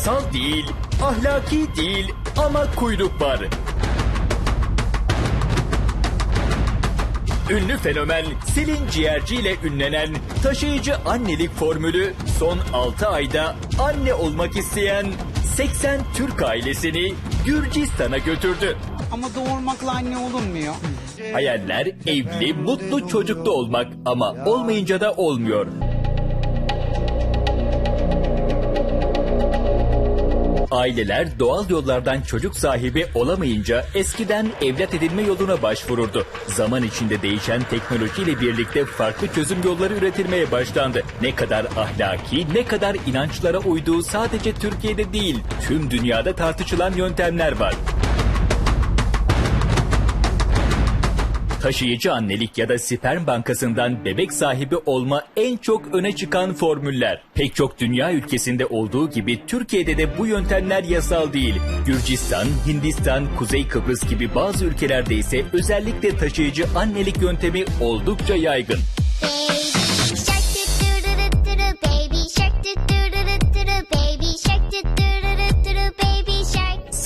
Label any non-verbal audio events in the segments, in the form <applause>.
Yasal değil, ahlaki değil ama kuyruk var. Ünlü fenomen Selin Ciğerci ile ünlenen taşıyıcı annelik formülü son 6 ayda anne olmak isteyen 80 Türk ailesini Gürcistan'a götürdü. Ama doğurmakla anne olunmuyor. Hayaller evli, mutlu çocuklu olmak ama olmayınca da olmuyor. Aileler doğal yollardan çocuk sahibi olamayınca eskiden evlat edinme yoluna başvururdu. Zaman içinde değişen teknolojiyle birlikte farklı çözüm yolları üretilmeye başlandı. Ne kadar ahlaki, ne kadar inançlara uyduğu sadece Türkiye'de değil, tüm dünyada tartışılan yöntemler var. Taşıyıcı annelik ya da sperm bankasından bebek sahibi olma en çok öne çıkan formüller. Pek çok dünya ülkesinde olduğu gibi Türkiye'de de bu yöntemler yasal değil. Gürcistan, Hindistan, Kuzey Kıbrıs gibi bazı ülkelerde ise özellikle taşıyıcı annelik yöntemi oldukça yaygın.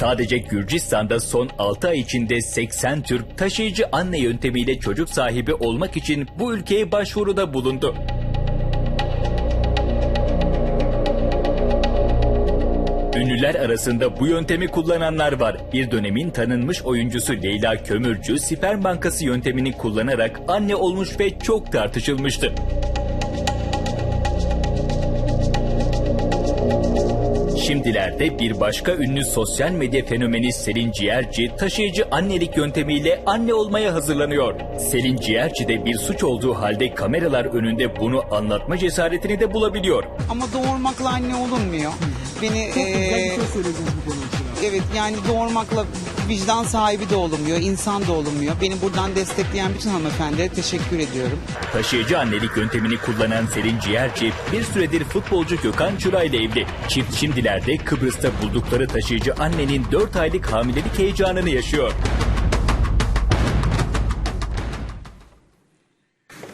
Sadece Gürcistan'da son 6 ay içinde 80 Türk taşıyıcı anne yöntemiyle çocuk sahibi olmak için bu ülkeye başvuruda bulundu. Ünlüler arasında bu yöntemi kullananlar var. Bir dönemin tanınmış oyuncusu Leyla Kömürcü sperm bankası yöntemini kullanarak anne olmuş ve çok tartışılmıştı. Şimdilerde bir başka ünlü sosyal medya fenomeni Selin Ciğerci taşıyıcı annelik yöntemiyle anne olmaya hazırlanıyor. Selin Ciğerci de bir suç olduğu halde kameralar önünde bunu anlatma cesaretini de bulabiliyor. Ama doğurmakla anne olunmuyor. Beni eee, evet yani doğurmakla vicdan sahibi de olunmuyor, insan da olunmuyor. Beni buradan destekleyen bütün hanımefendilere teşekkür ediyorum. Taşıyıcı annelik yöntemini kullanan Selin Ciğerci bir süredir futbolcu Gökhan Çıra ile evli. Çift şimdilerde Kıbrıs'ta buldukları taşıyıcı annenin 4 aylık hamilelik heyecanını yaşıyor.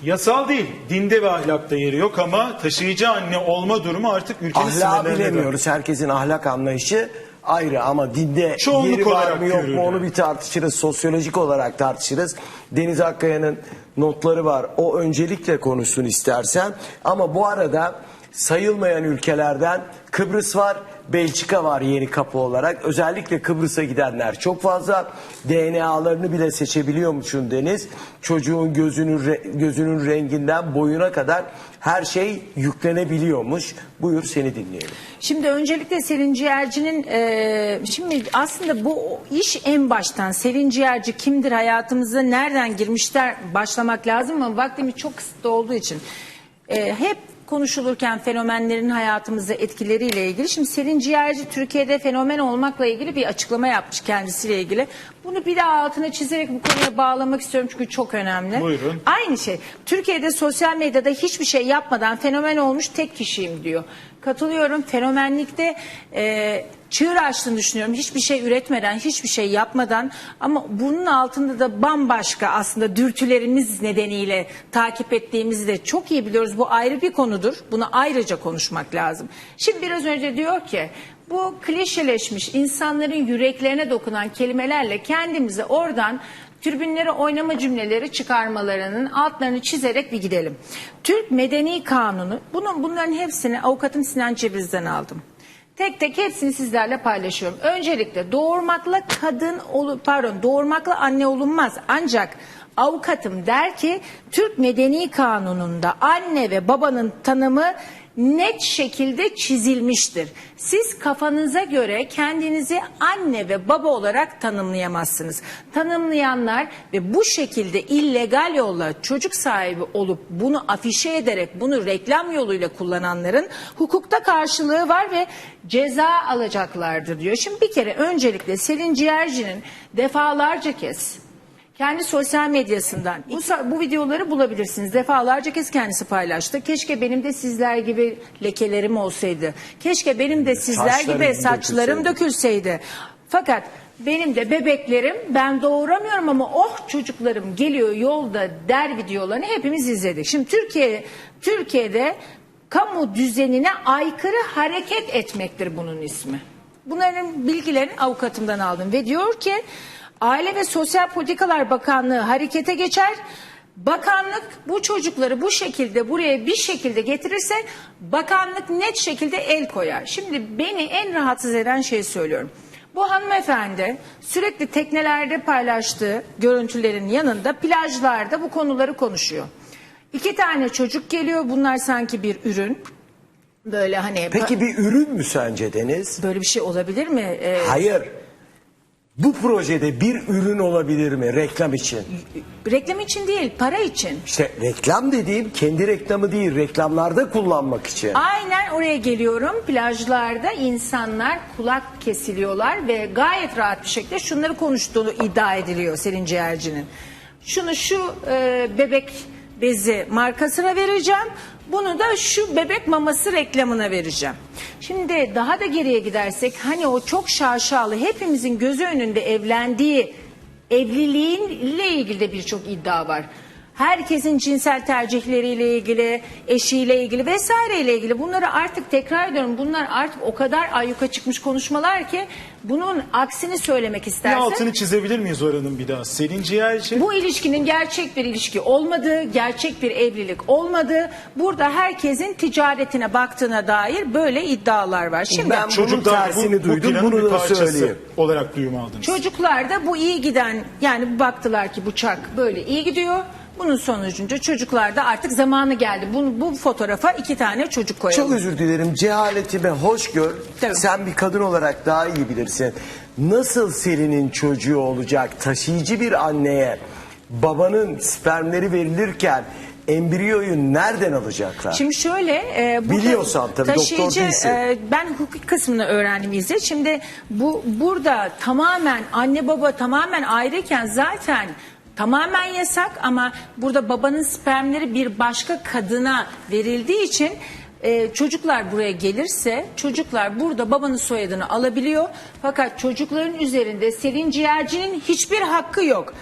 Yasal değil, dinde ve ahlakta yeri yok ama taşıyıcı anne olma durumu artık ülkenin sınırlarına bilemiyoruz. Herkesin ahlak anlayışı ayrı ama dinde Çoğunluk yeri var olarak mı yok görülüyor. mu onu bir tartışırız. Sosyolojik olarak tartışırız. Deniz Akkaya'nın notları var. O öncelikle konuşsun istersen. Ama bu arada sayılmayan ülkelerden Kıbrıs var, Belçika var yeni kapı olarak. Özellikle Kıbrıs'a gidenler çok fazla. DNA'larını bile seçebiliyormuşsun Deniz. Çocuğun gözünün re- gözünün renginden boyuna kadar her şey yüklenebiliyormuş. Buyur seni dinleyelim. Şimdi öncelikle Selin Ciğerci'nin e, şimdi aslında bu iş en baştan Selin Ciğerci kimdir hayatımıza nereden girmişler başlamak lazım ama vaktimiz çok kısıtlı olduğu için e, hep konuşulurken fenomenlerin hayatımıza etkileriyle ilgili. Şimdi Selin Ciğerci Türkiye'de fenomen olmakla ilgili bir açıklama yapmış kendisiyle ilgili. Bunu bir daha altına çizerek bu konuya bağlamak istiyorum çünkü çok önemli. Buyurun. Aynı şey. Türkiye'de sosyal medyada hiçbir şey yapmadan fenomen olmuş tek kişiyim diyor. Katılıyorum. Fenomenlikte e, çığır açtığını düşünüyorum. Hiçbir şey üretmeden, hiçbir şey yapmadan ama bunun altında da bambaşka aslında dürtülerimiz nedeniyle takip ettiğimizi de çok iyi biliyoruz. Bu ayrı bir konudur. Bunu ayrıca konuşmak lazım. Şimdi biraz önce diyor ki bu klişeleşmiş insanların yüreklerine dokunan kelimelerle kendimizi oradan türbünlere oynama cümleleri çıkarmalarının altlarını çizerek bir gidelim. Türk Medeni Kanunu, bunun bunların hepsini avukatım Sinan Cebriz'den aldım. Tek tek hepsini sizlerle paylaşıyorum. Öncelikle doğurmakla kadın olu pardon doğurmakla anne olunmaz. Ancak avukatım der ki Türk Medeni Kanunu'nda anne ve babanın tanımı net şekilde çizilmiştir. Siz kafanıza göre kendinizi anne ve baba olarak tanımlayamazsınız. Tanımlayanlar ve bu şekilde illegal yolla çocuk sahibi olup bunu afişe ederek bunu reklam yoluyla kullananların hukukta karşılığı var ve ceza alacaklardır diyor. Şimdi bir kere öncelikle Selin Ciğerci'nin defalarca kez kendi sosyal medyasından bu, bu videoları bulabilirsiniz. Defalarca kez kendisi paylaştı. Keşke benim de sizler gibi lekelerim olsaydı. Keşke benim de sizler Saçlarım gibi saçlarım dökülseydi. dökülseydi. Fakat benim de bebeklerim ben doğuramıyorum ama oh çocuklarım geliyor yolda der videolarını hepimiz izledik. Şimdi Türkiye Türkiye'de kamu düzenine aykırı hareket etmektir bunun ismi. Bunların bilgilerini avukatımdan aldım ve diyor ki Aile ve Sosyal Politikalar Bakanlığı harekete geçer. Bakanlık bu çocukları bu şekilde buraya bir şekilde getirirse bakanlık net şekilde el koyar. Şimdi beni en rahatsız eden şey söylüyorum. Bu hanımefendi sürekli teknelerde paylaştığı görüntülerin yanında plajlarda bu konuları konuşuyor. İki tane çocuk geliyor bunlar sanki bir ürün. Böyle hani Peki bir ürün mü sence Deniz? böyle bir şey olabilir mi? Ee, Hayır. Bu projede bir ürün olabilir mi reklam için? reklam için değil para için. İşte reklam dediğim kendi reklamı değil reklamlarda kullanmak için. Aynen oraya geliyorum. Plajlarda insanlar kulak kesiliyorlar ve gayet rahat bir şekilde şunları konuştuğunu iddia ediliyor Selin Ciğerci'nin. Şunu şu e, bebek bezi markasına vereceğim. Bunu da şu bebek maması reklamına vereceğim. Şimdi daha da geriye gidersek hani o çok şaşalı hepimizin gözü önünde evlendiği evliliğinle ilgili de birçok iddia var. Herkesin cinsel tercihleriyle ilgili, eşiyle ilgili vesaireyle ilgili bunları artık tekrar ediyorum. Bunlar artık o kadar ayyuka çıkmış konuşmalar ki bunun aksini söylemek Bir istersen. altını çizebilir miyiz oranın bir daha? Selin Ciğerci. Bu ilişkinin gerçek bir ilişki olmadığı, gerçek bir evlilik olmadığı, burada herkesin ticaretine baktığına dair böyle iddialar var. Şimdi Ben bunun Çocuklar tersini bu, bu duydum planın bunu bir da parçası söyleyeyim. olarak duyum aldınız. Çocuklar da bu iyi giden yani baktılar ki bıçak böyle iyi gidiyor. Bunun sonucunda çocuklar da artık zamanı geldi. Bu, bu fotoğrafa iki tane çocuk koyalım. Çok özür dilerim cehaletimi hoş gör. Tabii. Sen bir kadın olarak daha iyi bilirsin. Nasıl Selin'in çocuğu olacak taşıyıcı bir anneye babanın spermleri verilirken embriyoyu nereden alacaklar? Şimdi şöyle e, burada Biliyorsan tabii, doktor taşıyıcı değilsin. e, ben hukuk kısmını öğrendim İzzet. Şimdi bu burada tamamen anne baba tamamen ayrıyken zaten tamamen yasak ama burada babanın spermleri bir başka kadına verildiği için e, çocuklar buraya gelirse çocuklar burada babanın soyadını alabiliyor. Fakat çocukların üzerinde Selin Ciğerci'nin hiçbir hakkı yok.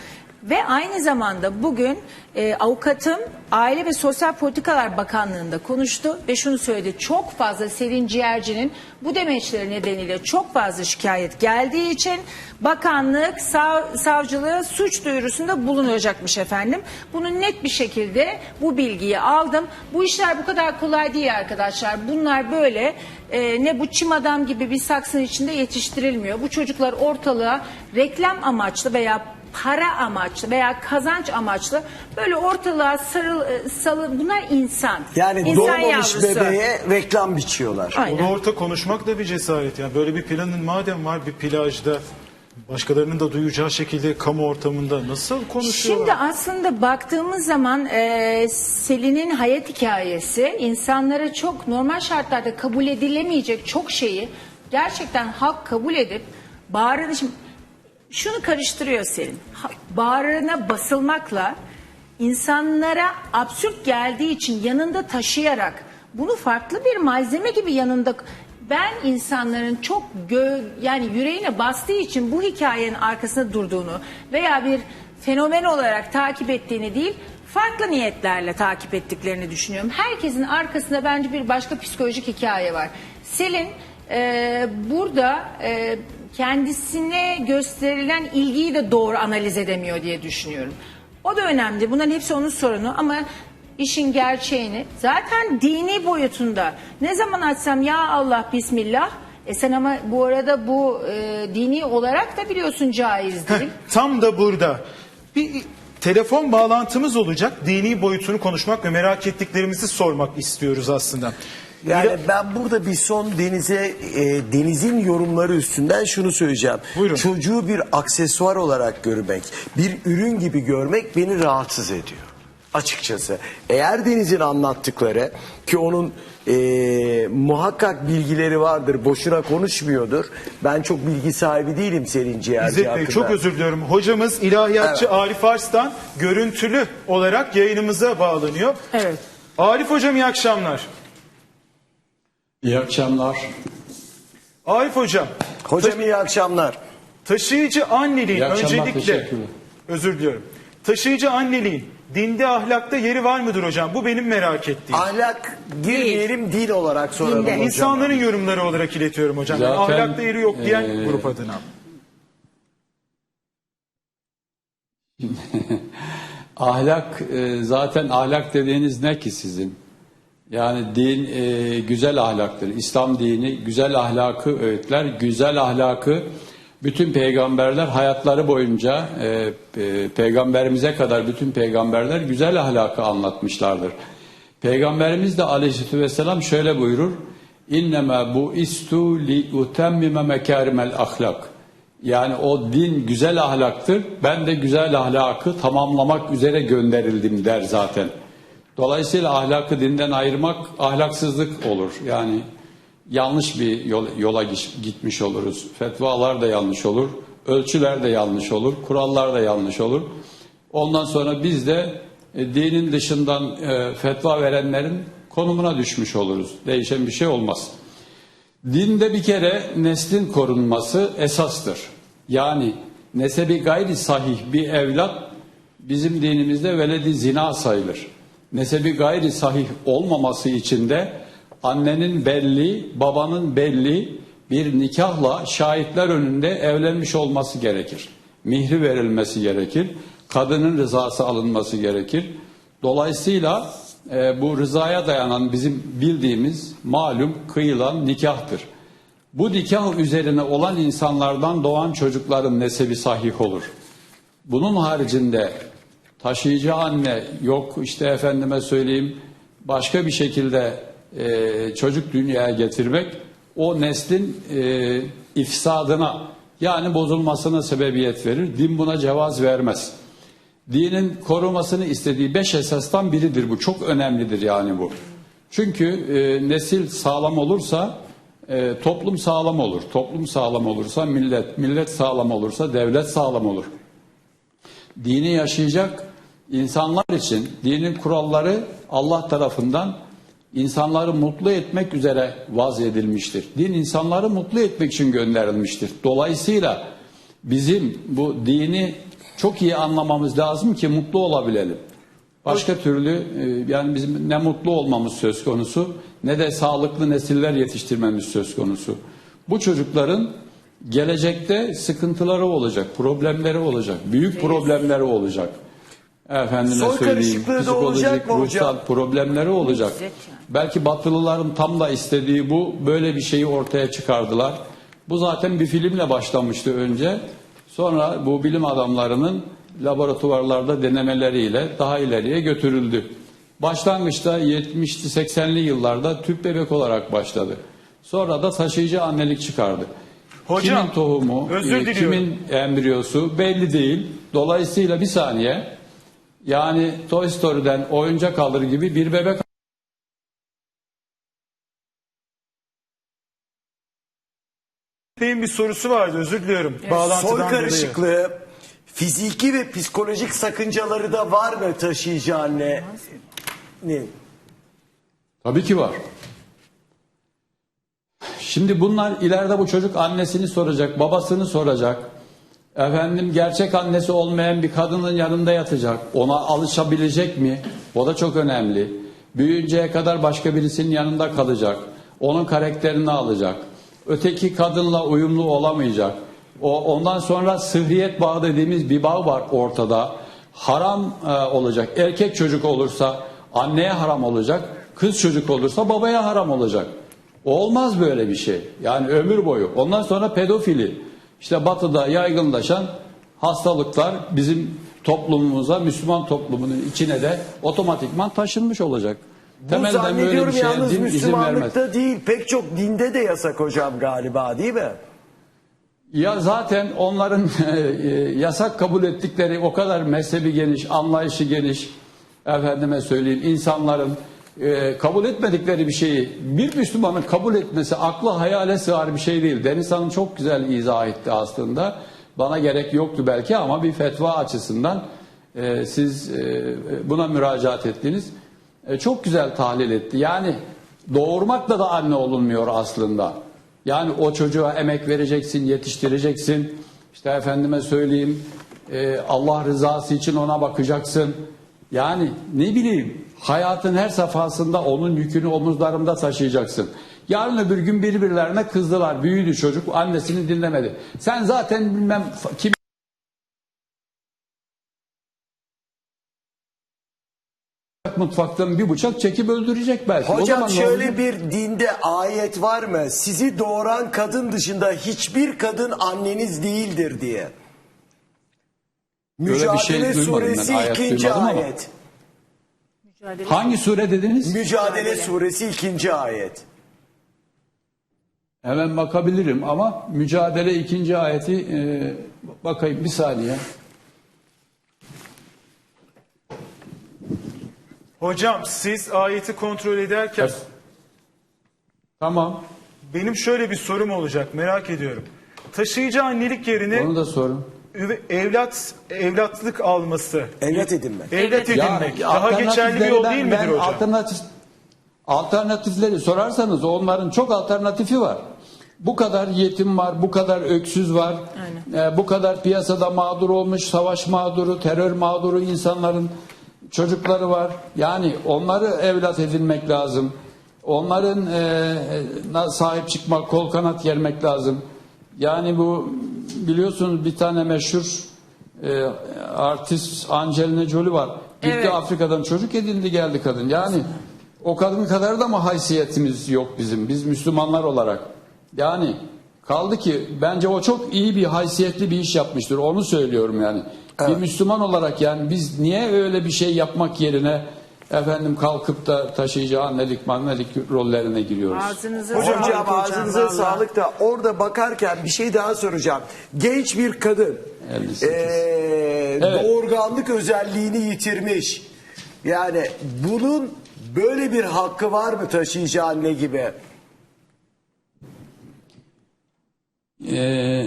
Ve aynı zamanda bugün e, avukatım Aile ve Sosyal Politikalar Bakanlığı'nda konuştu ve şunu söyledi. Çok fazla Selin Ciğerci'nin bu demeçleri nedeniyle çok fazla şikayet geldiği için bakanlık sav, savcılığı suç duyurusunda bulunacakmış efendim. Bunu net bir şekilde bu bilgiyi aldım. Bu işler bu kadar kolay değil arkadaşlar. Bunlar böyle e, ne bu çim adam gibi bir saksının içinde yetiştirilmiyor. Bu çocuklar ortalığa reklam amaçlı veya para amaçlı veya kazanç amaçlı böyle ortalığa sarıl, e, salı bunlar insan. yani İnsan doğmamış yavrusu. bebeğe reklam biçiyorlar. Aynen. Onu orta konuşmak da bir cesaret. Yani böyle bir planın madem var bir plajda başkalarının da duyacağı şekilde kamu ortamında nasıl konuşuyorlar? Şimdi aslında baktığımız zaman e, Selin'in hayat hikayesi insanlara çok normal şartlarda kabul edilemeyecek çok şeyi gerçekten halk kabul edip bağrını şimdi şunu karıştırıyor Selin. Bağrına basılmakla insanlara absürt geldiği için yanında taşıyarak bunu farklı bir malzeme gibi yanında ben insanların çok gö yani yüreğine bastığı için bu hikayenin arkasında durduğunu veya bir fenomen olarak takip ettiğini değil farklı niyetlerle takip ettiklerini düşünüyorum. Herkesin arkasında bence bir başka psikolojik hikaye var. Selin e, burada e, kendisine gösterilen ilgiyi de doğru analiz edemiyor diye düşünüyorum. O da önemli. Bunların hepsi onun sorunu ama işin gerçeğini zaten dini boyutunda ne zaman açsam ya Allah bismillah e sen ama bu arada bu e, dini olarak da biliyorsun caiz değil. Tam da burada bir telefon bağlantımız olacak. Dini boyutunu konuşmak ve merak ettiklerimizi sormak istiyoruz aslında. Yani ben burada bir son Deniz'e e, Deniz'in yorumları üstünden şunu söyleyeceğim. Buyurun. Çocuğu bir aksesuar olarak görmek, bir ürün gibi görmek beni rahatsız ediyor. Açıkçası. Eğer Deniz'in anlattıkları ki onun e, muhakkak bilgileri vardır, boşuna konuşmuyordur. Ben çok bilgi sahibi değilim Selin Ciğerci İzzet Bey hakkında. çok özür diliyorum. Hocamız ilahiyatçı Evet. Arif Arslan görüntülü olarak yayınımıza bağlanıyor. Evet. Arif Hocam iyi akşamlar. İyi akşamlar. Arif Hocam Hocam iyi akşamlar. taşıyıcı anneliğin İyi akşamlar, öncelikle teşekkürler. özür diliyorum. Taşıyıcı anneliğin dinde ahlakta yeri var mıdır hocam? Bu benim merak ettiğim. Ahlak girmeyelim dil olarak soralım Dinde. hocam. İnsanların yorumları olarak iletiyorum hocam. Yani Zaten, ahlakta yeri yok diyen eee, grup adına. <laughs> Ahlak e, zaten ahlak dediğiniz ne ki sizin? Yani din e, güzel ahlaktır. İslam dini güzel ahlakı öğütler. Güzel ahlakı bütün peygamberler hayatları boyunca e, e, peygamberimize kadar bütün peygamberler güzel ahlakı anlatmışlardır. Peygamberimiz de aleyhissalatü vesselam şöyle buyurur. İnnemâ bu istu li utemmime mekârimel ahlak. Yani o din güzel ahlaktır. Ben de güzel ahlakı tamamlamak üzere gönderildim der zaten. Dolayısıyla ahlakı dinden ayırmak ahlaksızlık olur. Yani yanlış bir yol- yola gitmiş oluruz. Fetvalar da yanlış olur. Ölçüler de yanlış olur. Kurallar da yanlış olur. Ondan sonra biz de e, dinin dışından e, fetva verenlerin konumuna düşmüş oluruz. Değişen bir şey olmaz. Dinde bir kere neslin korunması esastır. Yani nesebi gayri sahih bir evlat bizim dinimizde veledi zina sayılır. Nesebi gayri sahih olmaması için de annenin belli, babanın belli bir nikahla şahitler önünde evlenmiş olması gerekir. Mihri verilmesi gerekir. Kadının rızası alınması gerekir. Dolayısıyla e, bu rızaya dayanan bizim bildiğimiz malum kıyılan nikahtır. Bu nikah üzerine olan insanlardan doğan çocukların nesebi sahih olur. Bunun haricinde taşıyıcı anne yok işte efendime söyleyeyim başka bir şekilde e, çocuk dünyaya getirmek o neslin e, ifsadına yani bozulmasına sebebiyet verir. Din buna cevaz vermez. Dinin korumasını istediği beş esastan biridir bu. Çok önemlidir yani bu. Çünkü e, nesil sağlam olursa e, toplum sağlam olur. Toplum sağlam olursa millet, millet sağlam olursa devlet sağlam olur. Dini yaşayacak insanlar için dinin kuralları Allah tarafından insanları mutlu etmek üzere vaz edilmiştir. Din insanları mutlu etmek için gönderilmiştir. Dolayısıyla bizim bu dini çok iyi anlamamız lazım ki mutlu olabilelim. Başka türlü e, yani bizim ne mutlu olmamız söz konusu ne de sağlıklı nesiller yetiştirmemiz söz konusu. Bu çocukların gelecekte sıkıntıları olacak, problemleri olacak, büyük problemleri olacak. Efendime Soy söyleyeyim, karışıklığı da psikolojik, olacak mı hocam? ruhsal problemleri olacak. Yani. Belki Batılıların tam da istediği bu, böyle bir şeyi ortaya çıkardılar. Bu zaten bir filmle başlamıştı önce. Sonra bu bilim adamlarının laboratuvarlarda denemeleriyle daha ileriye götürüldü. Başlangıçta 70'li 80'li yıllarda tüp bebek olarak başladı. Sonra da taşıyıcı annelik çıkardı. Hocam, kimin tohumu, özür e, diliyorum. kimin embriyosu belli değil. Dolayısıyla bir saniye yani Toy Story'den oyuncak alır gibi bir bebek Bey'in bir sorusu vardı özür diliyorum. Bağlantıdan Soy dolayı. karışıklığı fiziki ve psikolojik sakıncaları da var mı taşıyıcı annenin? Tabii ki var. Şimdi bunlar ileride bu çocuk annesini soracak, babasını soracak. Efendim gerçek annesi olmayan bir kadının yanında yatacak. Ona alışabilecek mi? O da çok önemli. Büyüyünceye kadar başka birisinin yanında kalacak. Onun karakterini alacak. Öteki kadınla uyumlu olamayacak. O ondan sonra sıhriyet bağı dediğimiz bir bağ var ortada. Haram e, olacak. Erkek çocuk olursa anneye haram olacak. Kız çocuk olursa babaya haram olacak. Olmaz böyle bir şey. Yani ömür boyu. Ondan sonra pedofili. İşte batıda yaygınlaşan hastalıklar bizim toplumumuza, Müslüman toplumunun içine de otomatikman taşınmış olacak. Bu Temelden böyle zannediyorum bir şeye yalnız din izin vermez. Müslümanlıkta değil pek çok dinde de yasak hocam galiba değil mi? Ya zaten onların <laughs> e, yasak kabul ettikleri o kadar mezhebi geniş, anlayışı geniş, efendime söyleyeyim insanların e, kabul etmedikleri bir şeyi bir Müslümanın kabul etmesi akla hayale sığar bir şey değil. Deniz Hanım çok güzel izah etti aslında. Bana gerek yoktu belki ama bir fetva açısından e, siz e, buna müracaat ettiniz. E, çok güzel tahlil etti. Yani doğurmakla da anne olunmuyor aslında. Yani o çocuğa emek vereceksin, yetiştireceksin. İşte efendime söyleyeyim Allah rızası için ona bakacaksın. Yani ne bileyim hayatın her safhasında onun yükünü omuzlarında taşıyacaksın. Yarın öbür gün birbirlerine kızdılar. Büyüdü çocuk annesini dinlemedi. Sen zaten bilmem kim mutfaktan bir bıçak çekip öldürecek belki. Hocam şöyle bir dinde ayet var mı? Sizi doğuran kadın dışında hiçbir kadın anneniz değildir diye. Böyle bir Mücadele şey duymadım ben, suresi ayet ikinci duymadım ama. ayet. Hangi sure dediniz? Mücadele suresi ikinci ayet. Hemen bakabilirim ama mücadele ikinci ayeti e, bakayım bir saniye. Hocam siz ayeti kontrol ederken Tamam. benim şöyle bir sorum olacak merak ediyorum. Taşıyıcı annelik yerine Onu da sorun. Üve- evlat evlatlık alması, Evlat edinme. evlat edinmek daha geçerli bir yol ben- değil midir ben hocam? Alternatif, alternatifleri sorarsanız onların çok alternatifi var. Bu kadar yetim var, bu kadar öksüz var, e, bu kadar piyasada mağdur olmuş, savaş mağduru, terör mağduru insanların çocukları var. Yani onları evlat edinmek lazım. Onların e, na- sahip çıkmak, kol kanat germek lazım. Yani bu biliyorsunuz bir tane meşhur e, artist Angelina Jolie var. Gitti Evet. Afrika'dan çocuk edindi geldi kadın. Yani o kadın kadar da mı haysiyetimiz yok bizim? Biz Müslümanlar olarak. Yani kaldı ki bence o çok iyi bir haysiyetli bir iş yapmıştır. Onu söylüyorum yani. Bir Müslüman olarak yani biz niye öyle bir şey yapmak yerine efendim kalkıp da taşıyıcı annelik mannelik rollerine giriyoruz? Ağzınıza Hocam, sağlık ağzınıza vallahi. sağlık da orada bakarken bir şey daha soracağım. Genç bir kadın 58. eee, Evet. doğurganlık özelliğini yitirmiş. Yani bunun böyle bir hakkı var mı taşıyıcı anne gibi? Ee,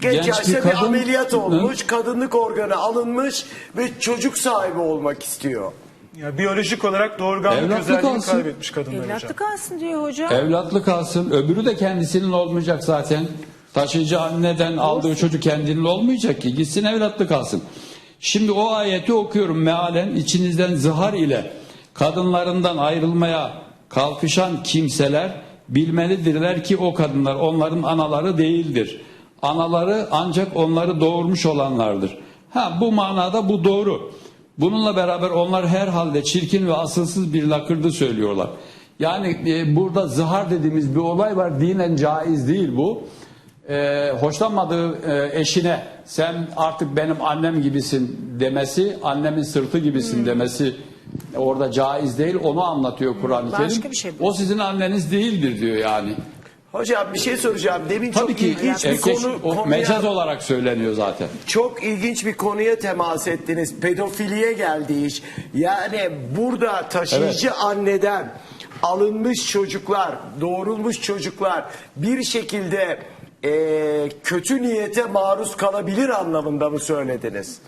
Genç, yaşta bir, ameliyat Hı? olmuş, kadınlık organı alınmış ve çocuk sahibi olmak istiyor. Ya, biyolojik olarak doğurganlık Evlatlık özelliğini olsun. kaybetmiş kadınlar hocam. Evlatlık alsın diyor hocam. Evlatlık alsın. Öbürü de kendisinin olmayacak zaten. Taşıyıcı anneden aldığı çocuk kendinin olmayacak ki. Gitsin evlatlık alsın. Şimdi o ayeti okuyorum mealen içinizden zihar ile kadınlarından ayrılmaya kalkışan kimseler bilmelidirler ki o kadınlar onların anaları değildir. Anaları ancak onları doğurmuş olanlardır. Ha bu manada bu doğru. Bununla beraber onlar herhalde çirkin ve asılsız bir lakırdı söylüyorlar. Yani e, burada zihar dediğimiz bir olay var. Dinen caiz değil bu. E, hoşlanmadığı e, eşine sen artık benim annem gibisin demesi, annemin sırtı gibisin demesi orada caiz değil. Onu anlatıyor Kur'an-ı Başka Kerim. bir şey bu. O sizin anneniz değildir diyor yani. Hocam bir şey soracağım. Demin Tabii çok ki ilginç bir erkek- konu o konuya- mecaz olarak söyleniyor zaten. Çok ilginç bir konuya temas ettiniz. Pedofiliye geldi iş. Yani burada taşıyıcı anneden alınmış çocuklar, doğurulmuş çocuklar bir şekilde eee, kötü niyete maruz kalabilir anlamında mı söylediniz?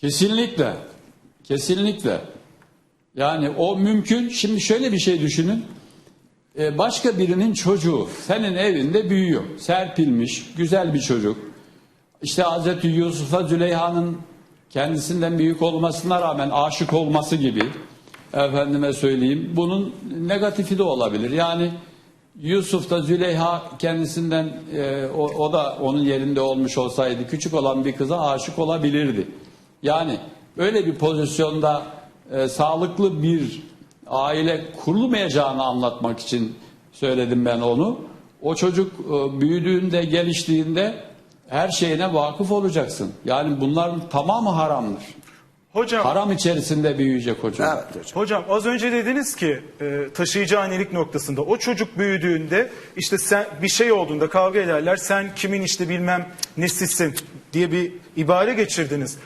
Kesinlikle. Kesinlikle. Yani o mümkün. Şimdi şöyle bir şey düşünün. Ee, başka birinin çocuğu senin evinde büyüyor. Serpilmiş, güzel bir çocuk. İşte Hazreti Yusuf'a Züleyha'nın kendisinden büyük olmasına rağmen aşık olması gibi efendime söyleyeyim. Bunun negatifi de olabilir. Yani Yusuf da Züleyha kendisinden e, o, o da onun yerinde olmuş olsaydı küçük olan bir kıza aşık olabilirdi. Yani öyle bir pozisyonda e, sağlıklı bir aile kurulmayacağını anlatmak için söyledim ben onu. O çocuk e, büyüdüğünde, geliştiğinde her şeyine vakıf olacaksın. Yani bunların tamamı haramdır. Hocam Haram içerisinde büyüyecek çocuk. Evet hocam. Hocam az önce dediniz ki e, taşıyıcı annelik noktasında o çocuk büyüdüğünde işte sen bir şey olduğunda kavga ederler sen kimin işte bilmem nesisin diye bir ibare geçirdiniz.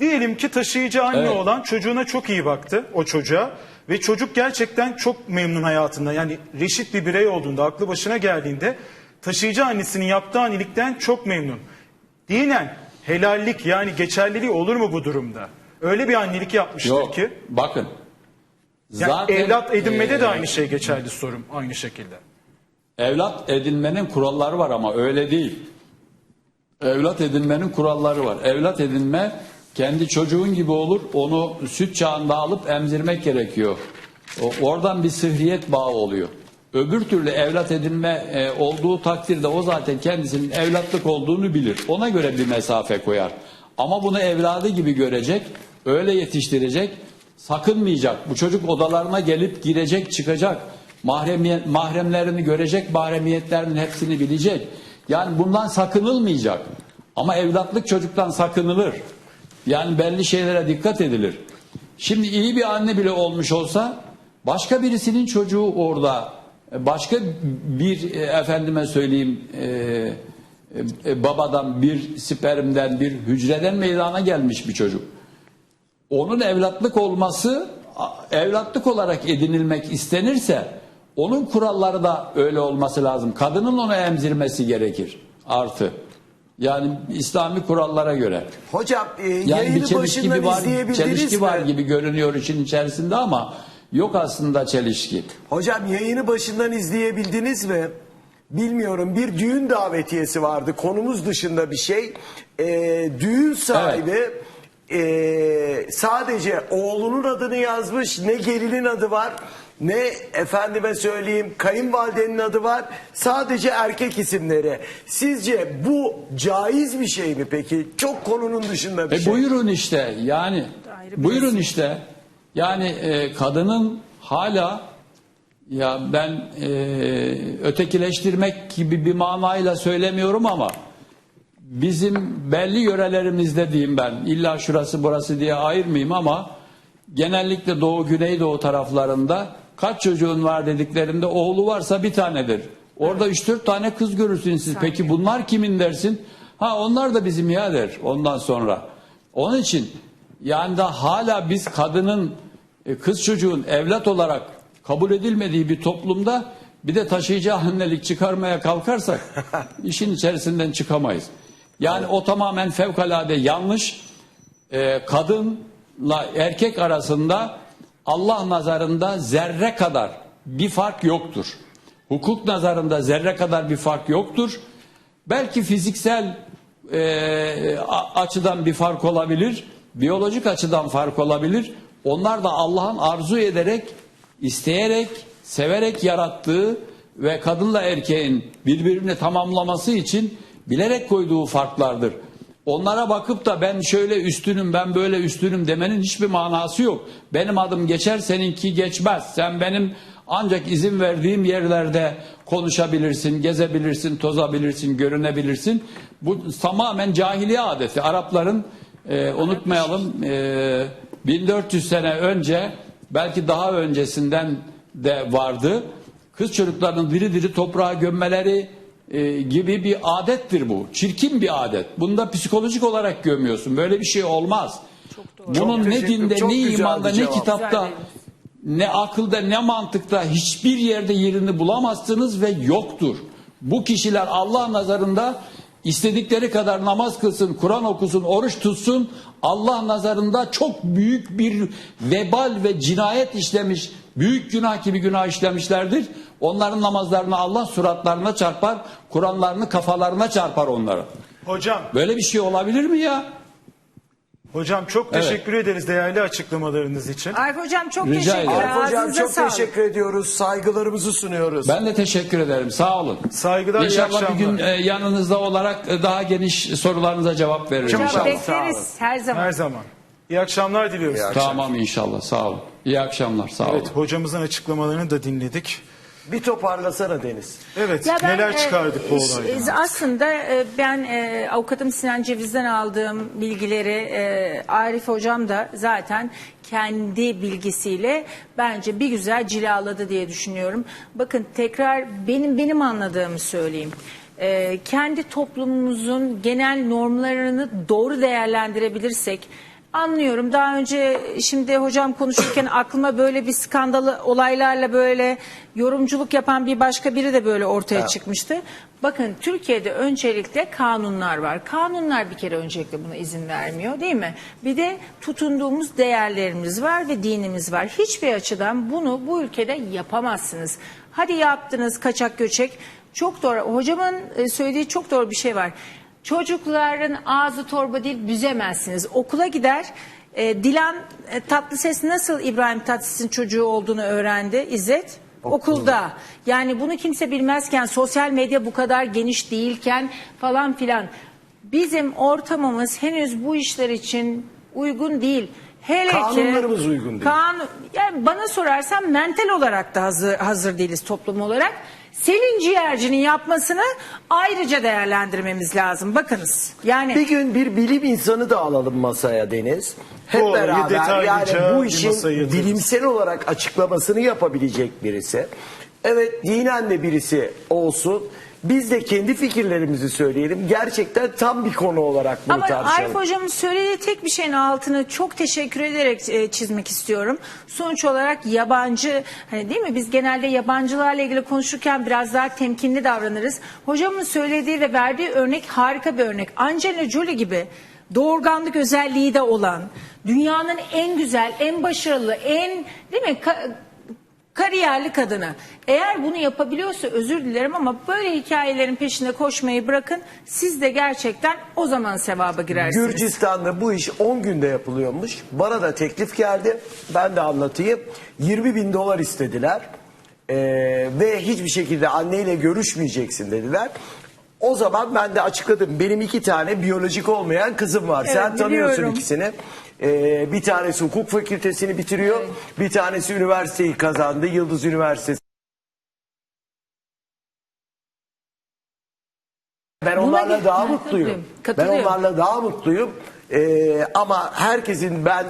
Diyelim ki taşıyıcı anne Evet. olan çocuğuna çok iyi baktı o çocuğa ve çocuk gerçekten çok memnun hayatında yani reşit bir birey olduğunda aklı başına geldiğinde taşıyıcı annesinin yaptığı annelikten çok memnun. Dinen helallik yani geçerliliği olur mu bu durumda? Öyle bir annelik yapmıştır Yok. ki. Bakın. Yani evlat edinmede de e, aynı şey geçerli sorum aynı şekilde. Evlat edinmenin kuralları var ama öyle değil. Evlat edinmenin kuralları var. Evlat edinme kendi çocuğun gibi olur. Onu süt çağında alıp emzirmek gerekiyor. Oradan bir sıhriyet bağı oluyor. Öbür türlü evlat edinme e, olduğu takdirde o zaten kendisinin evlatlık olduğunu bilir. Ona göre bir mesafe koyar. Ama bunu evladı gibi görecek, öyle yetiştirecek, sakınmayacak. Bu çocuk odalarına gelip girecek, çıkacak. Mahremiyet, mahremlerini görecek, mahremiyetlerinin hepsini bilecek. Yani bundan sakınılmayacak. Ama evlatlık çocuktan sakınılır. Yani belli şeylere dikkat edilir. Şimdi iyi bir anne bile olmuş olsa başka birisinin çocuğu orada başka bir e, efendime söyleyeyim e, e, babadan bir spermden bir hücreden meydana gelmiş bir çocuk. Onun evlatlık olması evlatlık olarak edinilmek istenirse onun kuralları da öyle olması lazım. Kadının onu emzirmesi gerekir. Artı. Yani İslami kurallara göre. Hocam e, Yani bir çelişki bir var, çelişki mi? var gibi görünüyor işin içerisinde ama yok aslında çelişki. Hocam yayını başından izleyebildiniz mi? Bilmiyorum bir düğün davetiyesi vardı konumuz dışında bir şey. Ee, düğün sahibi ee, sadece oğlunun adını yazmış ne gelinin adı var ne efendime söyleyeyim kayınvalidenin adı var sadece erkek isimleri. Sizce bu caiz bir şey mi peki? Çok konunun dışında bir E şey. buyurun işte yani buyurun işte yani e, kadının hala ya ben e, ötekileştirmek gibi bir manayla söylemiyorum ama bizim belli yörelerimizde diyeyim ben illa şurası burası diye ayırmayayım ama genellikle Doğu Güneydoğu taraflarında kaç çocuğun var dediklerinde oğlu varsa bir tanedir. Orada 3-4 tane kız görürsünüz siz. Peki bunlar kimin dersin? Ha onlar da bizim ya der ondan sonra. Onun için yani da hala biz kadının e, kız çocuğun evlat olarak kabul edilmediği bir toplumda bir de taşıyıcı annelik çıkarmaya kalkarsak <laughs> işin içerisinden çıkamayız. Yani o tamamen fevkalade yanlış. Ee, kadınla erkek arasında Allah nazarında zerre kadar bir fark yoktur. Hukuk nazarında zerre kadar bir fark yoktur. Belki fiziksel e, açıdan bir fark olabilir, biyolojik açıdan fark olabilir. Onlar da Allah'ın arzu ederek, isteyerek, severek yarattığı ve kadınla erkeğin birbirini tamamlaması için bilerek koyduğu farklardır. Onlara bakıp da ben şöyle üstünüm, ben böyle üstünüm demenin hiçbir manası yok. Benim adım geçer, seninki geçmez. Sen benim ancak izin verdiğim yerlerde konuşabilirsin, gezebilirsin, tozabilirsin, görünebilirsin. Bu tamamen cahiliye adeti. Arapların e, unutmayalım e, 1400 sene önce belki daha öncesinden de vardı. Kız çocuklarının diri diri toprağa gömmeleri e, gibi bir adettir bu. Çirkin bir adet. Bunda psikolojik olarak gömüyorsun. Böyle bir şey olmaz. Bunun Çok ne dinde, çok ne imanda, ne kitapta, ne akılda, ne mantıkta hiçbir yerde yerini bulamazsınız ve yoktur. Bu kişiler Allah nazarında istedikleri kadar namaz kılsın, Kur'an okusun, oruç tutsun. Allah nazarında çok büyük bir vebal ve cinayet işlemiş, büyük günah gibi günah işlemişlerdir. Onların namazlarını Allah suratlarına çarpar, Kur'anlarını kafalarına çarpar onları. Hocam, Böyle bir şey olabilir mi ya? hocam çok Evet. teşekkür ederiz değerli açıklamalarınız için. Arif Hocam çok Rica teşekkürler. ederim. Arif Hocam çok sağlık. teşekkür ediyoruz. Saygılarımızı sunuyoruz. Ben de teşekkür ederim. Sağ olun. Saygılar, iyi İnşallah bir akşamlar. gün e, yanınızda olarak e, daha geniş sorularınıza cevap veririm. Çok Hocam olun. bekleriz her zaman. Her zaman. İyi akşamlar diliyoruz. Tamam inşallah. Sağ olun. İyi akşamlar. Sağ olun. Evet, hocamızın açıklamalarını da dinledik. Bir toparlasana Deniz. Evet, Ya ben, neler çıkardık bu e, olaydan? e, Aslında e, ben e, avukatım Sinan Ceviz'den aldığım bilgileri e, Arif Hocam da zaten kendi bilgisiyle bence bir güzel cilaladı diye düşünüyorum. Bakın tekrar benim benim anladığımı söyleyeyim. E, kendi toplumumuzun genel normlarını doğru değerlendirebilirsek Anlıyorum. Daha önce şimdi hocam konuşurken <clears throat> aklıma böyle bir skandalı olaylarla böyle yorumculuk yapan bir başka biri de böyle ortaya çıkmıştı. Bakın Türkiye'de öncelikle kanunlar var. Kanunlar bir kere öncelikle buna izin vermiyor değil mi? Bir de tutunduğumuz değerlerimiz var ve dinimiz var. Hiçbir açıdan bunu bu ülkede yapamazsınız. Hadi yaptınız kaçak göçek. Çok doğru. Hocamın e, söylediği çok doğru bir şey var. Çocukların ağzı torba değil büzemezsiniz. Okula gider. E, Dilan e, Tatlıses nasıl İbrahim Tatlıses'in çocuğu olduğunu öğrendi İzzet? Okulda. Yani bunu kimse bilmezken sosyal medya bu kadar geniş değilken falan filan. Bizim ortamımız henüz bu işler için uygun değil. Hele ki- Kanunlarımız uygun değil. Kanun, yani bana sorarsan mental olarak da hazır, hazır değiliz toplum olarak. Selin Ciğerci'nin yapmasını ayrıca değerlendirmemiz lazım. Bakınız. Yani Bir gün bir bilim insanı da alalım masaya Deniz. Hep olayı beraber detaylıca yani bu bir işin masaya yatırırız. bilimsel olarak açıklamasını yapabilecek birisi. Evet dinen de birisi olsun. Biz de kendi fikirlerimizi söyleyelim. Gerçekten tam bir konu olarak bunu Ama tartışalım. Arif Hocam'ın söylediği tek bir şeyin altını çok teşekkür ederek e, çizmek istiyorum. Sonuç olarak yabancı, hani değil mi biz genelde yabancılarla ilgili konuşurken biraz daha temkinli davranırız. Hocamın söylediği ve verdiği örnek harika bir örnek. Angelina Jolie gibi doğurganlık özelliği de olan, dünyanın en güzel, en başarılı, en değil mi kariyerli kadını. Eğer bunu yapabiliyorsa özür dilerim ama böyle hikayelerin peşinde koşmayı bırakın. Siz de gerçekten o zaman sevaba girersiniz. Gürcistan'da bu iş 10 günde yapılıyormuş. Bana da teklif geldi. Ben de anlatayım. 20 bin dolar istediler. Ee, ve hiçbir şekilde anneyle görüşmeyeceksin dediler. O zaman ben de açıkladım. Benim iki tane biyolojik olmayan kızım var. Evet, Sen tanıyorsun biliyorum. ikisini. Ee, bir tanesi hukuk fakültesini bitiriyor. Bir tanesi üniversiteyi kazandı. Yıldız Üniversitesi. Ben Buna onlarla ge- daha mutluyum. Ben katılıyorum. onlarla daha mutluyum. Ee, ama herkesin ben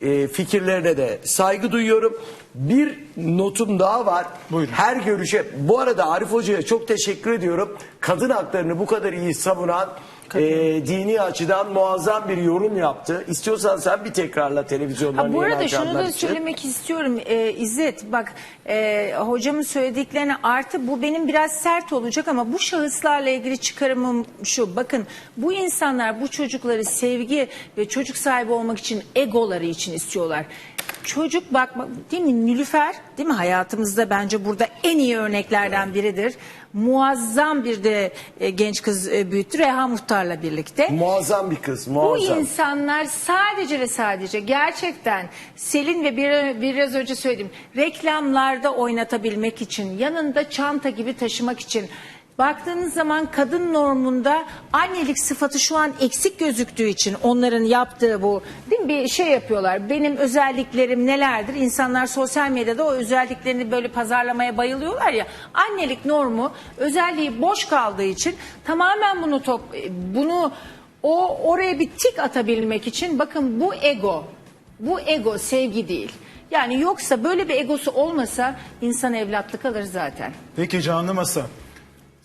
e, fikirlerine de saygı duyuyorum. Bir notum daha var. Buyurun. Her görüşe. Bu arada Arif Hoca'ya çok teşekkür ediyorum. Kadın haklarını bu kadar iyi savunan e, dini açıdan muazzam bir yorum yaptı. İstiyorsan sen bir tekrarla televizyondan Ha, bu arada şunu da için. söylemek istiyorum ee, İzzet bak e, hocamın söylediklerine artı bu benim biraz sert olacak ama bu şahıslarla ilgili çıkarımım şu bakın bu insanlar bu çocukları sevgi ve çocuk sahibi olmak için egoları için istiyorlar. Çocuk bak bak, değil mi Nilüfer değil mi hayatımızda bence burada en iyi örneklerden biridir. Muazzam bir de e, genç kız e, büyüttü Reha Muhtar'la birlikte. Muazzam bir kız. Bu Muazzam. insanlar sadece ve sadece gerçekten Selin ve bir, biraz önce söyledim reklamlarda oynatabilmek için yanında çanta gibi taşımak için baktığınız zaman kadın normunda annelik sıfatı şu an eksik gözüktüğü için onların yaptığı bu değil mi bir şey yapıyorlar. Benim özelliklerim nelerdir? İnsanlar sosyal medyada o özelliklerini böyle pazarlamaya bayılıyorlar ya. Annelik normu özelliği boş kaldığı için tamamen bunu top bunu o oraya bir tik atabilmek için bakın bu ego, bu ego sevgi değil. Yani yoksa böyle bir egosu olmasa insan evlatlık alır zaten. Peki canlı masa.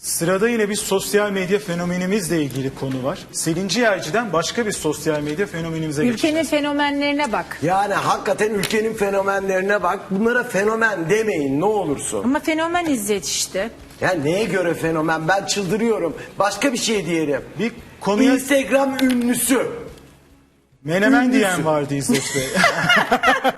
Sırada yine bir sosyal medya fenomenimizle ilgili konu var. Selin Ciğerci'den başka bir sosyal medya fenomenimize Ülkenin geçeceğiz. fenomenlerine bak. Yani hakikaten ülkenin fenomenlerine bak. Bunlara fenomen demeyin ne olursun. Ama fenomen İzzet işte. Ya neye göre fenomen? Ben çıldırıyorum. Başka bir şey diyelim. Bir konuya Instagram ünlüsü. menemen Ünlüsü. diyen vardı İzzet Bey. <laughs>